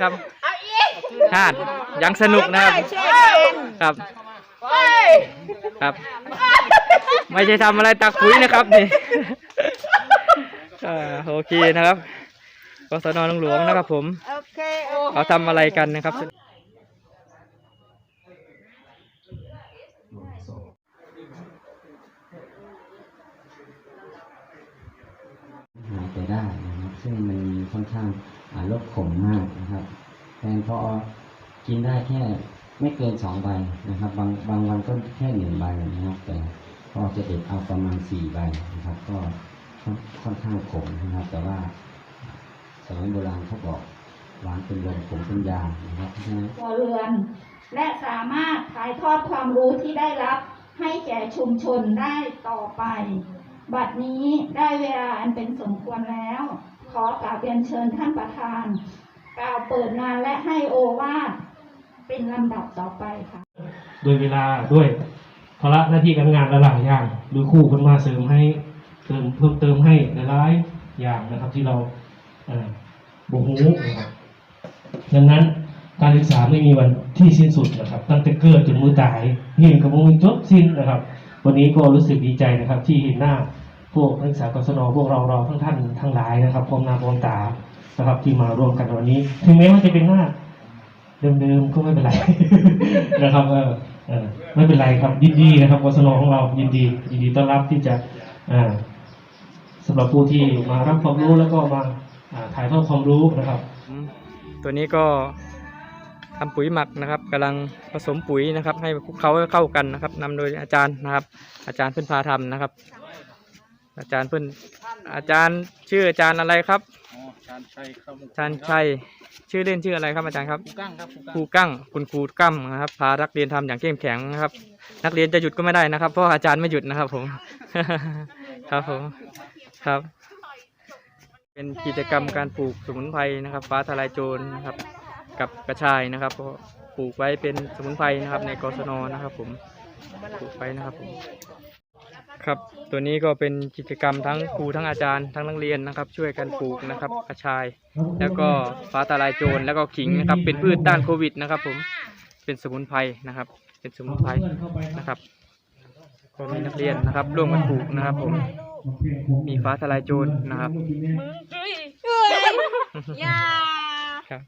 ครับชาติยังสนุกนะครับครับครับ ไม่ใช่ทำอะไรตักปุ๋ยนะครับนี่อ่าโอเคนะครับกศนหลวงนะครับผมโอเคเขาทำอะไรกันนะครับหายไปได้นะครับ ซึ่งมันค่อนข้างลดขมมากนะครับแตงพอกินได้แค่ไม่เกินสองใบนะครับ บางบางวันก็แค่หนึ่งใบนะครับ แต่พอจะเด็ดเอาประมาณสี่ใบนะครับ ก็ค่อนข้างขมนะครับ แต่ว่าสมัยโบราณเขาบอกหวานเป็นลมขมเป็นยานะครับตัวเรือนและสามารถถ่ายทอดความรู้ที่ได้รับให้แก่ชุมชนได้ต่อไป บัดนี้ได้เวลาอันเป็นสมควรแล้ว ขอกราบเรียนเชิญท่านประธาน กล่าวเปิดงานและให้โอวาทเป็นลำดับต่อไปค่ะโดยเวลาด้วยภาระหน้าที่การงานหลายๆอย่างหรือคู่คนมาเสริมให้เติมเพิ่มเติมให้หลายๆอย่างนะครับที่เราเอ่อบ่ฮู้นะครับดังนั้นการศึกษาไม่มีวันที่สิ้นสุดนะครับ ตั้งแต่เกิดจนมือตายเห็นกับมือจบสิ้นนะครับ วันนี้ก็รู้สึกดีใจนะครับที่เห็นหน้า พวกนักศึกษากศนพวกเราเราทั้งท่านทั้งหลายนะครับพร้อมนาพร้อมตานะครับ ที่มาร่วมกันวันนี้ ถึงแม้ว่าจะเป็นหน้าเดิมๆก็ไม่เป็นไรนะครับเออไม่เป็นไรครับยินดีนะครับกศนของเรายินดียินดีต้อนรับที่จะอ่าสำหรับผู้ที่มารับความรู้แล้วก็มาถ่ายทอดความรู้นะครับ ตัวนี้ก็ทำปุ๋ยหมักนะครับกำลังผสมปุ๋ยนะครับ ให้คลุกเคล้าเข้ากันนะครับนำโดยอาจารย์นะครับ อาจารย์เพื่นพาทำนะครับ อาจารย์เพื่อนอาจารย์ชื่ออาจารย์อะไรครับการใช้ครับอาจารย์ชัยชื่อเล่นชื่ออะไรครับอาจารย์ครับผู้กั้งครับผู้ครูกั้งกั้งคุณครูกั้มนะครับพานักเรียนทำอย่างเข้มแข็งนะครับ นักเรียนจะหยุดก็ไม่ได้นะครับเพราะอาจารย์ไม่หยุดนะครับ ผม ครับผมครับ เป็นกิจกรรมการปลูกสมุนไพรนะครับ ฟ้าทลายโจรนะครับ กับกระชายนะครับก็ปลูกไว้เป็นสมุนไพรนะครับ ในกศนนะครับ ผมปลูกไว้นะครับผม ครับ ตัวนี้ก็เป็นกิจกรรมทั้งครูทั้งอาจารย์ทั้งนักเรียนนะครับ ช่วยกันปลูกนะครับกระชาย แล้วก็ฟ้าทลายโจรแล้วก็ขิงนะครับ เป็นพืชต้านโควิดนะครับ ผมเป็นสมุนไพรนะครับ เป็นสมุนไพรนะครับก็มีนักเรียนนะครับ ร่วมกันปลูกนะครับ ผมมีฟ้าทลายโจรนะครับอย่าครับ